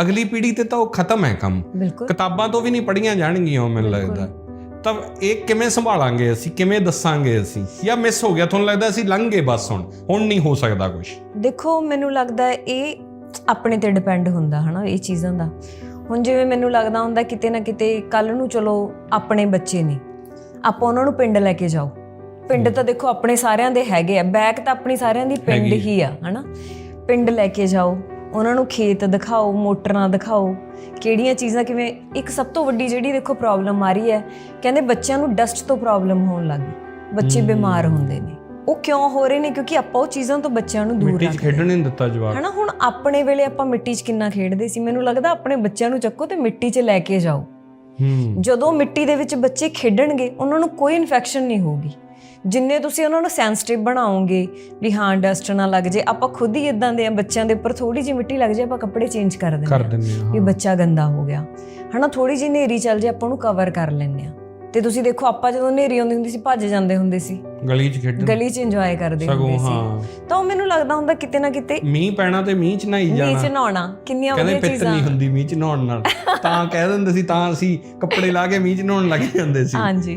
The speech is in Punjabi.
ਅਗਲੀ ਪੀੜ੍ਹੀ ਤੇ ਤਾਂ ਉਹ ਖਤਮ ਹੈ ਕੰਮ। ਬਿਲਕੁਲ। ਕਿਤਾਬਾਂ ਤੋਂ ਵੀ ਨਹੀਂ ਪੜੀਆਂ ਜਾਣਗੀਆਂ ਮੈਨੂੰ। ਲੱਗਦਾ। ਤਾਂ ਇਹ ਕਿਵੇਂ ਸੰਭਾਲਾਂਗੇ ਅਸੀਂ? ਕਿਵੇਂ ਦੱਸਾਂਗੇ ਅਸੀਂ? ਜਾਂ ਮਿਸ ਹੋ ਗਿਆ ਤੁਹਾਨੂੰ ਲੱਗਦਾ ਅਸੀਂ ਲੰਘ ਗਏ ਬਸ ਹੁਣ? ਹੁਣ ਨਹੀਂ ਹੋ ਸਕਦਾ ਕੁਝ ਦੇਖੋ ਮੈਨੂੰ ਲੱਗਦਾ ਇਹ ਆਪਣੇ ਤੇ ਡਿਪੈਂਡ ਹੁੰਦਾ ਹਨਾ ਇਹ ਚੀਜ਼ਾਂ ਦਾ। ਹੁਣ ਜਿਵੇਂ ਮੈਨੂੰ ਲੱਗਦਾ ਹੁੰਦਾ ਕਿਤੇ ਨਾ ਕਿਤੇ ਕੱਲ ਨੂੰ ਚਲੋ ਆਪਣੇ ਬੱਚੇ ਨੇ ਆਪਾਂ ਉਹਨਾਂ ਨੂੰ ਪਿੰਡ ਲੈ ਕੇ ਜਾਓ। ਪਿੰਡ ਤਾਂ ਦੇਖੋ ਆਪਣੇ ਸਾਰਿਆਂ ਦੇ ਹੈਗੇ ਆ ਬੈਕ ਤਾਂ ਆਪਣੀ ਸਾਰਿਆਂ ਦੀ ਪਿੰਡ। ਹੀ ਆ ਹਨਾ? ਪਿੰਡ ਲੈ ਕੇ ਜਾਓ। ਉਹਨਾਂ ਨੂੰ ਖੇਤ ਦਿਖਾਓ ਮੋਟਰਾਂ ਦਿਖਾਓ ਕਿਹੜੀਆਂ ਚੀਜ਼ਾਂ ਕਿਵੇਂ ਇੱਕ ਸਭ ਤੋਂ ਵੱਡੀ ਜਿਹੜੀ ਦੇਖੋ ਪ੍ਰੋਬਲਮ ਆ ਰਹੀ ਹੈ ਕਹਿੰਦੇ ਬੱਚਿਆਂ ਨੂੰ ਡਸਟ ਤੋਂ ਪ੍ਰੋਬਲਮ ਹੋਣ ਲੱਗ ਗਈ ਬੱਚੇ ਬਿਮਾਰ ਹੁੰਦੇ ਨੇ। ਉਹ ਕਿਉਂ ਹੋ ਰਹੇ ਨੇ? ਕਿਉਂਕਿ ਆਪਾਂ ਉਹ ਚੀਜ਼ਾਂ ਤੋਂ ਬੱਚਿਆਂ ਨੂੰ ਦੂਰ ਮਿੱਟੀ 'ਚ ਰੱਖ ਰਹੇ ਖੇਡਣ ਨਹੀਂ ਦਿੱਤਾ ਜਵਾਬ ਹਨਾ ਹੁਣ ਆਪਣੇ ਵੇਲੇ ਆਪਾਂ ਮਿੱਟੀ 'ਚ ਕਿੰਨਾ ਖੇਡਦੇ ਸੀ? ਮੈਨੂੰ ਲੱਗਦਾ ਆਪਣੇ ਬੱਚਿਆਂ ਨੂੰ ਚੱਕੋ ਤੇ ਮਿੱਟੀ 'ਚ ਲੈ ਕੇ ਜਾਓ। ਹੂੰ ਜਦੋਂ ਮਿੱਟੀ ਦੇ ਵਿੱਚ ਬੱਚੇ ਖੇਡਣਗੇ ਉਹਨਾਂ ਨੂੰ ਕੋਈ ਇਨਫੈਕਸ਼ਨ ਨਹੀਂ ਹੋਊਗੀ। ਜਿੰਨੇ ਤੁਸੀਂ ਉਹਨਾਂ ਨੂੰ ਸੈਂਸਿਟਿਵ ਬਣਾਓਗੇ ਵੀ ਹਾਂ ਡਸਟ ਨਾ ਲੱਗ ਜੇ ਆਪਾਂ ਖੁਦ ਹੀ ਇਦਾਂ ਦੇ ਆ ਬੱਚਿਆਂ ਦੇ ਉੱਪਰ ਥੋੜੀ ਜਿਹੀ ਮਿੱਟੀ ਲੱਗ ਜੇ ਆਪਾਂ ਕੱਪੜੇ ਚੇਂਜ ਕਰ ਦਿੰਦੇ ਕਰ ਆ ਦਿੰਦੇ ਆ ਵੀ। ਬੱਚਾ ਗੰਦਾ ਹੋ ਗਿਆ। ਹਨਾ ਥੋੜੀ ਜਿਹੀ ਨੇਰੀ ਚੱਲ ਜੇ ਆਪਾਂ ਉਹਨੂੰ ਕਵਰ ਕਰ ਲੈਂਦੇ ਆ। ਤੇ ਤੁਸੀਂ ਦੇਖੋ ਆਪਾਂ ਜਦੋਂ ਨੇਰੀ ਆਉਂਦੀ ਹੁੰਦੀ ਸੀ ਭੱਜ ਜਾਂਦੇ ਹੁੰਦੇ ਸੀ। ਗਲੀ 'ਚ ਖੇਡਣ। ਗਲੀ 'ਚ ਇੰਜੋਏ ਕਰਦੇ ਹੁੰਦੇ ਸੀ। ਤਾਂ ਉਹ ਮੈਨੂੰ ਲੱਗਦਾ ਹੁੰਦਾ ਕਿਤੇ ਨਾ ਕਿਤੇ ਮੀਂਹ ਪੈਣਾ ਤੇ ਮੀਂਹ 'ਚ ਨਹਾਈ ਮੀਂਹ 'ਚ ਜਾਣਾ ਨਹਾਉਣਾ ਕਿੰਨੀਆਂ ਕਹਿੰਦੇ ਵਧੀਆ ਪਿੱਤ ਚੀਜ਼ਾਂ। ਨਹੀਂ ਹੁੰਦੀ ਮੀਂਹ 'ਚ ਨਹਾਉਣ ਨਾਲ। ਤਾਂ ਕਹਿ ਦਿੰਦੇ ਸੀ ਤਾਂ ਅਸੀਂ ਕੱਪੜੇ ਲਾ ਕੇ ਮੀਂਹ 'ਚ ਨਹਾਉਣ ਲੱਗ ਜਾਂਦੇ ਸੀ। ਹਾਂਜੀ।